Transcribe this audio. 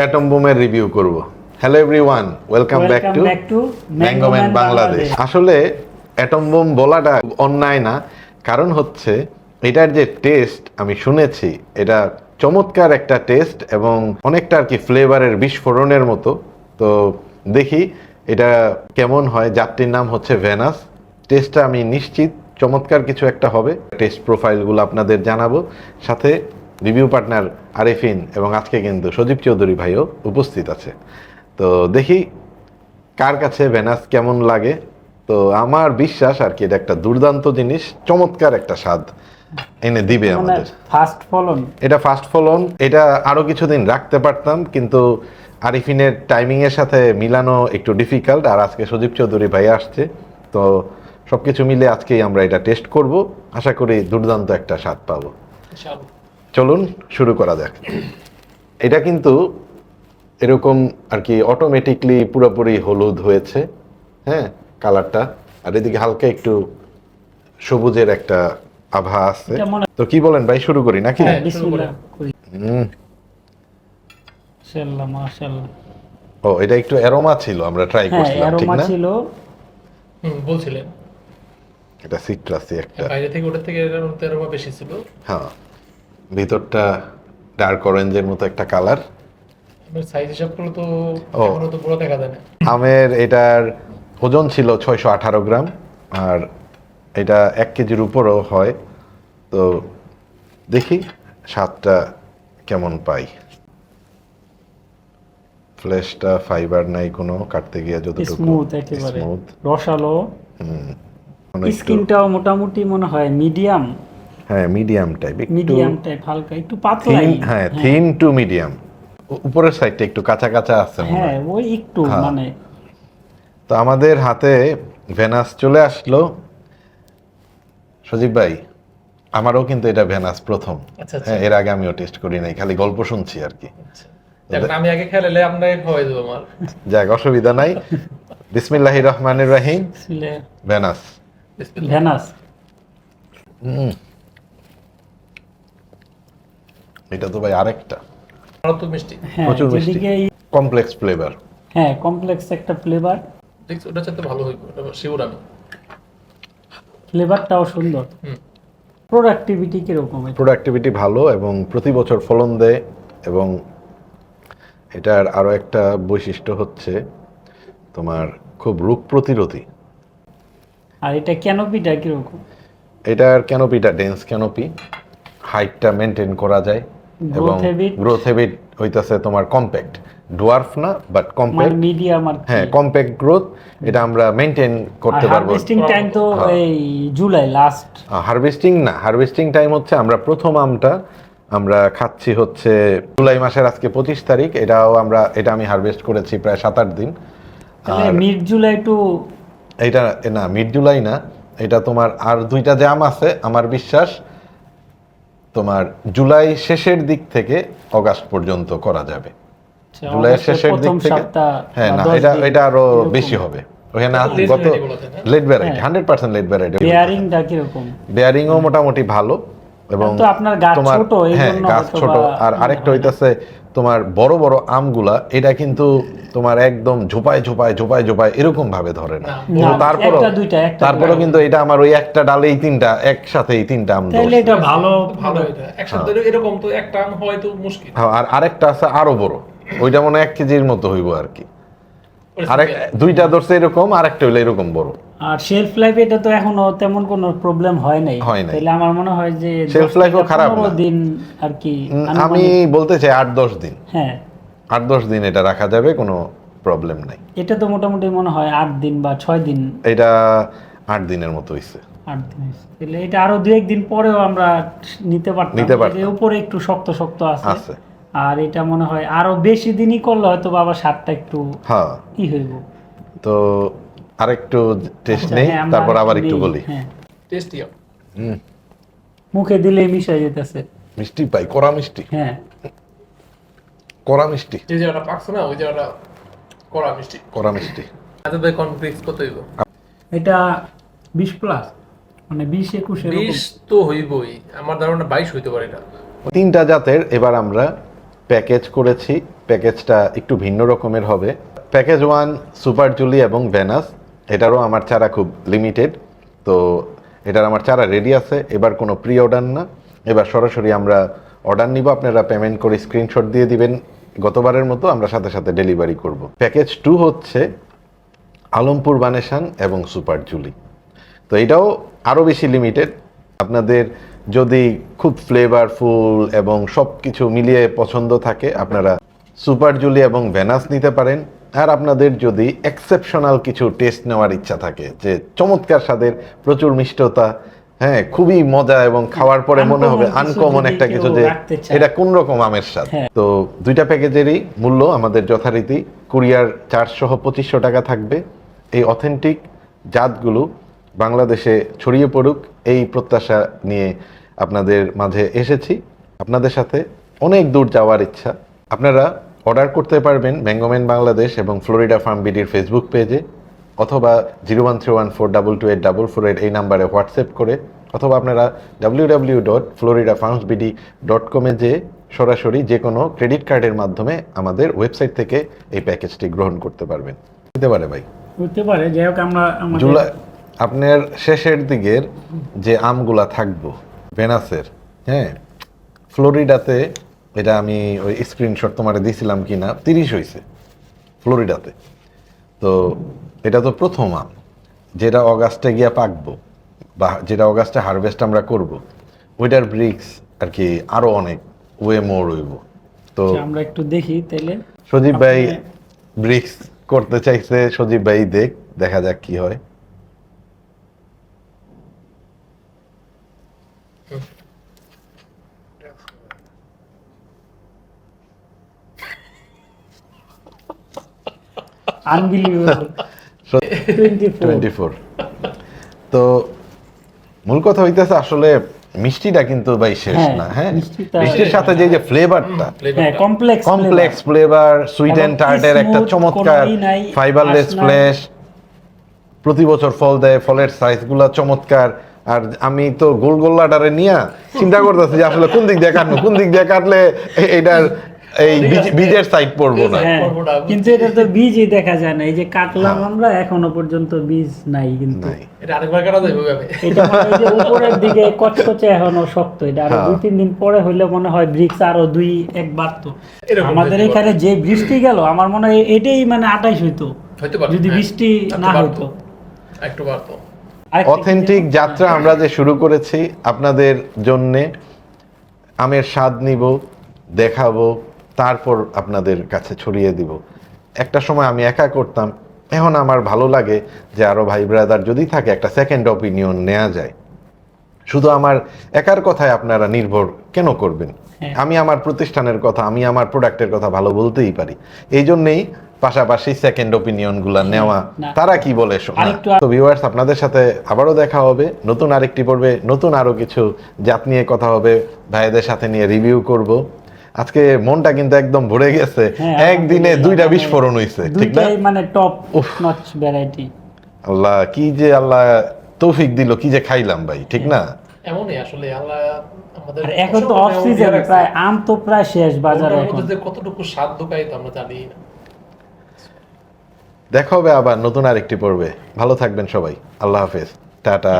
Atom বোমের review করব। Hello everyone welcome back to back to mango man Bangladesh Bangladesh. আসলে atom bomb বলাটা অন্যায় না। কারণ হচ্ছে এটার যে টেস্ট আমি শুনেছি এটা চমৎকার একটা টেস্ট এবং অনেকটা আর কি ফ্লেভারের বিস্ফোরণের মতো। তো দেখি এটা কেমন হয়? যাত্রীর নাম হচ্ছে ভেনাস টেস্টটা আমি নিশ্চিত চমৎকার কিছু একটা হবে। টেস্ট প্রোফাইলগুলো আপনাদের জানাব। সাথে রিভিউ পার্টনার আরিফিন এবং আজকে কিন্তু সজীব চৌধুরী ভাইও উপস্থিত আছে। তো দেখি কার কাছে ভেনাস কেমন লাগে? তো আমার বিশ্বাস আর কি এটা একটা দুর্দান্ত জিনিস চমৎকার একটা স্বাদ এনে দিবে মানে আমাদের। ফার্স্ট ফলন। এটা ফাস্ট ফলন এটা আরও কিছুদিন রাখতে পারতাম কিন্তু আরিফিনের টাইমিং এর সাথে মিলানো একটু ডিফিকাল্ট আর আজকে সজীব চৌধুরী ভাই আসছে। তো সবকিছু মিলে আজকেই আমরা এটা টেস্ট করব। আশা করি দুর্দান্ত একটা স্বাদ পাবো। চলুন শুরু করা যাক। এটা কিন্তু এরকম আর কি অটোমেটিকলি পুরোপুরি হলুদ হয়েছে হ্যাঁ কালারটা আর এদিকে হালকা একটু সবুজের একটা আভা আছে। তো কি বলেন ভাই শুরু করি নাকি? হ্যাঁ, ও এটা একটু অ্যারোমা ছিল আমরা ট্রাই হ্যাঁ করছিলাম ঠিক না? ছিল। বলছিলেন। এটা সিট্রাসি একটা। বাইরে থেকে ওটার থেকে আরও বেশি ছিল। হ্যাঁ। ভিতরটা ডার্ক অরেঞ্জের মতো একটা কালার সাইজ হিসাব করলে তো ও। তো বড় দেখা যায় না। আমের এটার ওজন ছিল ছয়শো আঠারো গ্রাম আর এটা এক কেজির উপরও হয়। তো দেখি স্বাদটা কেমন পাই। ফ্লেশটা ফাইবার নাই কোনো কাটতে গিয়ে যতটুকু স্মুথ একেবারে। স্মুথ রসালো। একটু স্কিনটাও মোটামুটি মনে হয় মিডিয়াম হ্যাঁ মিডিয়াম টাইপ একটু মিডিয়াম টাইপ হালকা একটু পাতলাই। থিন হ্যাঁ থিন টু মিডিয়াম উপরের সাইডটা একটু কাঁচা কাঁচা আছে হ্যাঁ ওই একটু হ্যাঁ। মানে। তো আমাদের হাতে ভেনাস চলে আসলো। সজীব ভাই আমারও কিন্তু এটা ভেনাস প্রথম। আচ্ছা, আচ্ছা। হ্যাঁ এর আগে আমিও টেস্ট করি নাই খালি গল্প শুনছি আর কি। আচ্ছা। আমি আগে খেলালে আপনাকে খাওয়াই দেবো আমার। যাক অসুবিধা নাই। বিসমিল্লাহ রহমানির রাহিম। ছিলে ভেনাস বিসমিল্লাহ। ভেনাস এটা তো ভাই আরেকটা। মিষ্টি। হ্যাঁ প্রচুর মিষ্টি। কমপ্লেক্স ফ্লেভার হ্যাঁ কমপ্লেক্স একটা ফ্লেভার দেখছি ওটা চাইতে ভালো হইব ওটা শিওর আমি। ফ্লেভারটাও সুন্দর। প্রোডাক্টিভিটি কীরকম প্রোডাক্টিভিটি ভালো এবং প্রতি বছর ফলন দেয় এবং এটার আরও একটা বৈশিষ্ট্য হচ্ছে তোমার খুব রোগ প্রতিরোধী। আর এটা ক্যানোপিটা কীরকম? এটার ক্যানোপিটা ডেন্স ক্যানোপি। হাইটটা মেনটেন করা যায়। এবং গ্রোথ হ্যাবিট হইতাছে তোমার কম্প্যাক্ট ডোয়ার্ফ না বাট কম্প্যাক্ট মিডিয়াম আর হ্যাঁ কম্প্যাক্ট গ্রোথ এটা আমরা মেনটেন করতে পারব। হারভেস্টিং টাইম তো হ্যাঁ। এই জুলাই লাস্ট হারভেস্টিং না হারভেস্টিং টাইম হচ্ছে আমরা প্রথম আমটা আমরা খাচ্ছি হচ্ছে জুলাই মাসের আজকে পঁচিশ তারিখ এটাও আমরা এটা আমি হারভেস্ট করেছি প্রায় সাত আট দিন। মিড জুলাই টু এটা না মিড জুলাই না এটা তোমার আর দুইটা যে আম আছে আমার বিশ্বাস। তোমার জুলাই শেষের দিক থেকে অগাস্ট পর্যন্ত করা যাবে। জুলাইয়ের শেষের দিক থেকে হ্যাঁ না এটা এটা আরও বেশি হবে। ওখানে গত? Late variety. Hundred percent late variety বেয়ারিংটা কীরকম? বেয়ারিংও মোটামুটি ভালো এবং তো আপনার গাছ তোমার ছোট, এই হ্যাঁ গাছ ছোট। আর আরেকটা হইতাছে তোমার বড় বড় আমগুলা এটা কিন্তু তোমার একদম ঝোপায় ঝোপায় ঝোপায় ঝোপায় এরকম ভাবে ধরে না। দুইটা, একটা কিন্তু এটা আমার ওই একটা ডালেই তিনটা একসাথে এই তিনটা আম তাহলে এটা ভালো ভালো এটা একসাথে এরকম তো একটা আম হয়তো মুশকিল। হ্যাঁ, আর আরেকটা আছে আরও বড় ওইটা মনে হয় এক কেজির মতো হইব আর কি। আরেক দুইটা ধরছে এরকম আরেকটা হইল এরকম বড়। আর শেলফ লাইফ এটা তো এখনও তেমন কোনো প্রবলেম হয় নাই। হয় নাই। তাহলে আমার মনে হয় যে 10 life খারাপ না। দিন আর কি আমি বলতে চাই আট দশ দিন। হ্যাঁ। আট দশ দিন এটা রাখা যাবে কোনো প্রবলেম নাই। এটা তো মোটামুটি মনে হয় আট দিন বা ছয় দিন। এটা আট দিনের মতো হইছে। আট দিন হয়েছে। তাহলে এটা আরও দু একদিন পরেও আমরা নিতে পারতাম। নিতে পারতাম। এর উপরে একটু শক্ত শক্ত আছে। আছে। আর এটা মনে হয় আরও বেশি দিনই করলে হয়তো বাবা স্বাদটা একটু হ্যাঁ। ই হইব। তো আরেকটু টেস্ট আচ্ছা, নেই হ্যাঁ, তারপর আবার একটু বলি। হ্যাঁ। টেস্টি হুম, মুখে দিলে মিশে যেতেছে। মিষ্টি পাই কড়া মিষ্টি। হ্যাঁ। কড়া মিষ্টি। যে জায়গাটা পাকছে না ওই জায়গাটা কড়া মিষ্টি। কড়া মিষ্টি। আচ্ছা ভাই কনফ্লিক্স কত হইব? এটা বিশ প্লাস মানে বিশ একুশ এরকম। বিশ তো হইবই আমার ধারণা বাইশ হইতে পারে এটা। তিনটা জাতের এবার আমরা প্যাকেজ করেছি প্যাকেজটা একটু ভিন্ন রকমের হবে। প্যাকেজ ওয়ান সুপার জুলি এবং ভেনাস। এটারও আমার চারা খুব লিমিটেড তো এটার আমার চারা রেডি আছে। এবার কোনো প্রি অর্ডার না। এবার সরাসরি আমরা অর্ডার নিব। আপনারা পেমেন্ট করে স্ক্রিনশট দিয়ে দিবেন। গতবারের মতো আমরা সাথে সাথে ডেলিভারি করব। প্যাকেজ টু হচ্ছে আলমপুর বানেশান এবং সুপার জুলি তো এটাও আরও বেশি লিমিটেড আপনাদের যদি খুব ফ্লেভারফুল এবং সব কিছু মিলিয়ে পছন্দ থাকে, আপনারা সুপার জুলি এবং ভেনাস নিতে পারেন। আর আপনাদের যদি এক্সেপশনাল কিছু টেস্ট নেওয়ার ইচ্ছা থাকে যে চমৎকার স্বাদের প্রচুর মিষ্টতা হ্যাঁ খুবই মজা এবং খাওয়ার পরে মনে হবে আনকমন একটা কিছু যে এটা কোন রকম আমের স্বাদ। হ্যাঁ। তো দুইটা প্যাকেজেরই মূল্য আমাদের যথারীতি কুরিয়ার চারশো পঁচিশশো টাকা থাকবে। এই অথেন্টিক জাতগুলো বাংলাদেশে ছড়িয়ে পড়ুক এই প্রত্যাশা নিয়ে আপনাদের মাঝে এসেছি। আপনাদের সাথে অনেক দূর যাওয়ার ইচ্ছা। আপনারা অর্ডার করতে পারবেন ম্যাঙ্গোম্যান বাংলাদেশ এবং ফ্লোরিডা ফার্ম বিডির ফেসবুক পেজে অথবা zero one three one four double two eight double four eight এই নাম্বারে হোয়াটসঅ্যাপ করে অথবা আপনারা W W dot Florida farms BD dot কমে যে সরাসরি যে কোনো ক্রেডিট কার্ডের মাধ্যমে আমাদের ওয়েবসাইট থেকে এই প্যাকেজটি গ্রহণ করতে পারবেন। হতে পারে ভাই? হতে পারে যাই হোক আমরা জুলাই আপনার শেষের দিকের যে আমগুলা থাকব ভেনাসের হ্যাঁ ফ্লোরিডাতে এটা আমি ওই স্ক্রিনশট তোমার দিয়েছিলাম কি না তিরিশ হয়েছে ফ্লোরিডাতে। তো এটা তো প্রথম আম যেটা অগাস্টে গিয়া পাকবো বা যেটা অগাস্টে হারভেস্ট আমরা করব ওইটার ব্রিক্স আর কি আরও অনেক ওয়ে মোর হইব। তো আচ্ছা, আমরা একটু দেখি তাইলে। সজীব ভাই ব্রিক্স করতে চাইছে সজীব ভাই দেখ দেখা যাক কি হয়। আনবিলিভেবল তো মূল কথা হইতেছে আসলে মিষ্টিটা কিন্তু ভাই শেষ হ্যাঁ, না হ্যাঁ? মিষ্টির সাথে যে যে ফ্লেভারটা হ্যাঁ কমপ্লেক্স কমপ্লেক্স ফ্লেভার সুইট টার্টের একটা চমৎকার ফাইবারলেস ফ্লেশ প্রতি বছর ফল দেয় ফলের সাইজগুলো চমৎকার। আর আমি তো গোল গোল্লাটারে নিয়ে চিন্তা করতেছি যে আসলে কোন দিক দিয়ে কাটবো কোন দিক দিয়ে কাটলে এটার এই বীজ- বীজের সাইড পড়ব না। হ্যাঁ কিন্তু এটা তো বীজই দেখা যায় না। এই যে কাটলাম আমরা এখনও পর্যন্ত বীজ নাই কিন্তু। এটা আরেকবার কাটা যাবে ওইভাবে এটা মনে যে উপরের দিকে কচকচে এখনও শক্ত। এটা আরও হ্যাঁ। দুই তিন দিন পরে হইলে মনে হয় ব্রিক্স আরও দুই একবার তো। আমাদের এখানে যে বৃষ্টি গেল আমার মনে হয় এটাই মানে আটাইশ হইতো। যদি হ্যাঁ। বৃষ্টি না একটু বাড়তো অথেন্টিক যাত্রা আমরা যে শুরু করেছি আপনাদের জন্যে আমের স্বাদ নিব দেখাবো। তারপর আপনাদের কাছে ছড়িয়ে দিব। একটা সময় আমি একা করতাম এখন আমার ভালো লাগে যে আরও ভাই ব্রাদার যদি থাকে একটা সেকেন্ড অপিনিয়ন নেওয়া যায়। শুধু আমার একার কথায় আপনারা নির্ভর কেন করবেন? হ্যাঁ। আমি আমার প্রতিষ্ঠানের কথা আমি আমার প্রোডাক্টের কথা ভালো বলতেই পারি। এই জন্যেই পাশাপাশি সেকেন্ড অপিনিয়নগুলা নেওয়া। তারা কি বলে তো ভিউয়ার্স আপনাদের সাথে আবারও দেখা হবে। নতুন আরেকটি পর্বে নতুন আরও কিছু জাত নিয়ে কথা হবে। ভাইদের সাথে নিয়ে রিভিউ করব। আজকে মনটা কিন্তু একদম ভরে গেছে। হ্যাঁ, একদিনে দুইটা মানে বিস্ফোরণ হইছে ঠিক না? মানে টপ নচ ভ্যারাইটি আল্লাহ কি যে আল্লাহ তৌফিক দিল কি যে খাইলাম ভাই ঠিক না? এমনই আসলে আল্লাহ আমাদের এখন তো অফ সিজন প্রায় আম তো প্রায় শেষ বাজারে এখন মধ্যে যে কতটুকু স্বাদ ঢুকাই তো আমরা জানি। না দেখা হবে আবার নতুন আরেকটি পর্বে। ভালো থাকবেন সবাই। আল্লাহ হাফেজ। টাটা।